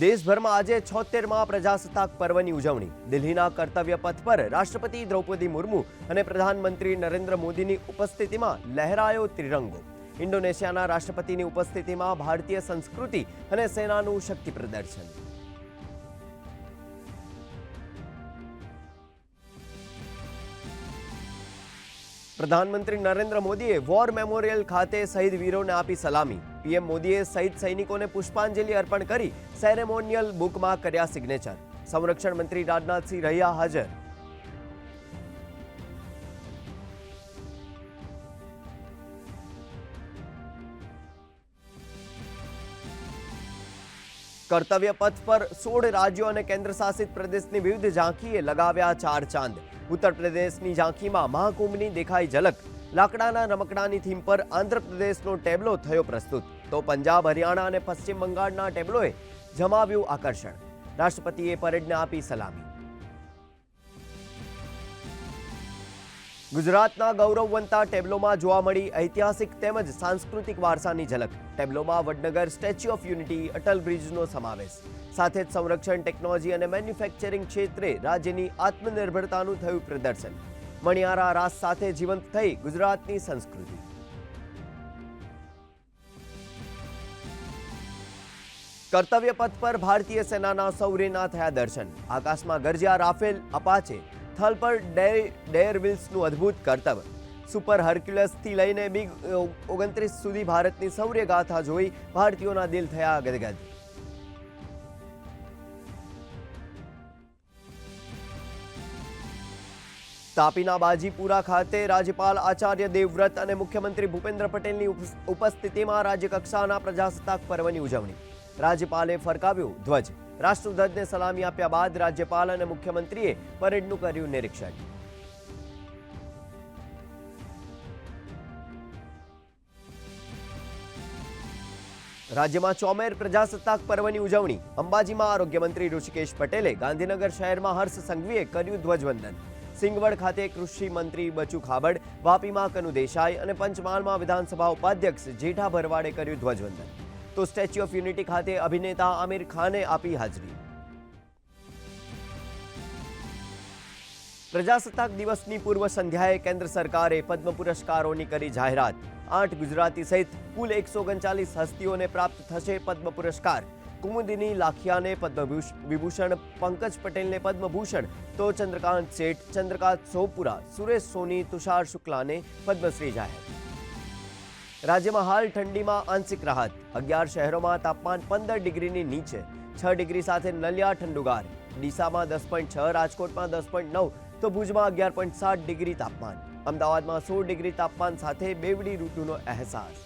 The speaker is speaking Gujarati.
દેશભરમાં આજે છોતેરમાં પ્રજાસત્તાક પર્વની ઉજવણી. દિલ્હીના કર્તવ્ય પથ પર રાષ્ટ્રપતિ દ્રૌપદી મુર્મુ અને પ્રધાનમંત્રી નરેન્દ્ર મોદીની ઉપસ્થિતિમાં લહેરાયો ત્રિરંગો. ઇન્ડોનેશિયાના રાષ્ટ્રપતિની ઉપસ્થિતિમાં ભારતીય સંસ્કૃતિ અને સેનાનું શક્તિ પ્રદર્શન. પ્રધાનમંત્રી નરેન્દ્ર મોદીએ વોર મેમોરિયલ ખાતે શહીદ વીરોને આપી સલામી. પીએમ મોદીએ શહીદ સૈનિકોને પુષ્પાંજલિ અર્પણ કરી સેરેમોનિયલ બુકમાં કર્યા સિગ્નેચર સંરક્ષણ મંત્રી રાજનાથસિંહ રહ્યા હાજર કર્તવ્ય પથ પર સોળ રાજ્યો અને કેન્દ્રશાસિત પ્રદેશની વિવિધ ઝાંખીએ લગાવ્યા ચાર ચાંદ ઉત્તર પ્રદેશની ઝાંખીમાં મહાકુંભની દેખાઈ ઝલક લાકડાના રમકડાની થીમ પર આંધ્રપ્રદેશનો ટેબ્લો થયો પ્રસ્તુત. તો પંજાબ, હરિયાણા અને પશ્ચિમ બંગાળના ટેબ્લોએ જમાવ્યું આકર્ષણ. રાષ્ટ્રપતિએ પરેડને આપી સલામી. ગુજરાતના ગૌરવવંતા ટેબ્લોમાં જોવા મળી ઐતિહાસિક તેમજ સાંસ્કૃતિક વારસાની ઝલક. ટેબ્લોમાં Vadnagar Statue of Unity, Atal બ્રિજનો સમાવેશ. સાથે જ સંરક્ષણ, ટેકનોલોજી અને મેન્યુફેક્ચરિંગ ક્ષેત્રે રાજ્યની આત્મનિર્ભરતાનું થયું પ્રદર્શન. મણિયારા રાસ સાથે જીવંત થઈ ગુજરાતની સંસ્કૃતિ. કર્તવ્ય પથ પર ભારતીય સેનાના સૌર્યના થયા દર્શન. આકાશમાં ગરજ્યા રાફેલ, અપાચે, થલ પર ડેરવિલ્સનું અદ્ભુત કર્તવ્ય. સુપર હર્ક્યુલસથી લઈને બિગ ઓગણત્રીસ સુધી ભારતની શૌર્ય ગાથા જોઈ ભારતીયોના દિલ થયા ગદગદ. તાપીના બાજીપુરા ખાતે રાજ્યપાલ આચાર્ય દેવવ્રત અને મુખ્યમંત્રી ભૂપેન્દ્ર પટેલની ઉપસ્થિતિમાં રાજ્યકક્ષાના પ્રજાસત્તાક પર્વની ઉજવણી. રાજ્યપાલે ફરકાવ્યો ધ્વજ. રાષ્ટ્રધ્વજને સલામી આપ્યા બાદ રાજ્યપાલ અને મુખ્યમંત્રીએ પરેડનું કર્યું નિરીક્ષણ. રાજ્યમાં ચોમેર પ્રજાસત્તાક પર્વની ઉજવણી. અંબાજીમાં આરોગ્ય મંત્રી ઋષિકેશ પટેલે ગાંધીનગર શહેરમાં હર્ષ સંઘવીએ કર્યું ધ્વજવંદન. સિંગવડ ખાતે કૃષિ મંત્રી બચુ ખાબડ, વાપીમાં કનુ દેસાઈ અને પંચમહાલમાં વિધાનસભા ઉપાધ્યક્ષ જેઠા ભરવાડે કર્યું ધ્વજવંદન. તો સ્ટેચ્યુ ઓફ યુનિટી ખાતે અભિનેતા આમિર ખાને આપી હાજરી. પ્રજાસત્તાક દિવસની પૂર્વ સંધ્યાએ કેન્દ્ર સરકારે પદ્મ પુરસ્કારોની કરી જાહેરાત. આઠ ગુજરાતી સહિત કુલ એકસો હસ્તીઓને પ્રાપ્ત થશે પદ્મ પુરસ્કાર. કુમુદિની લાખિયાને પદ્મ વિભૂષણ પંકજ પટેલને પદ્મભૂષણ, તો ચંદ્રકાંત શેઠ, ચંદ્રકાંત સોપુરા, સુરેશ સોની, તુષાર શુક્લાને પદ્મશ્રી જાહેર. રાજ્યમાં હાલ ઠંડીમાં આંશિક રાહત. અગિયાર શહેરોમાં તાપમાન પંદર ડિગ્રીની નીચે. છ ડિગ્રી સાથે નલિયા ઠંડુગાર. ડીસામાં દસ પોઈન્ટ છ, રાજકોટમાં દસ પોઈન્ટ નવ, તો ભુજમાં અગિયાર પોઈન્ટ સાત ડિગ્રી તાપમાન. અમદાવાદમાં સોળ ડિગ્રી તાપમાન સાથે બેવડી ઋતુનો અહેસાસ.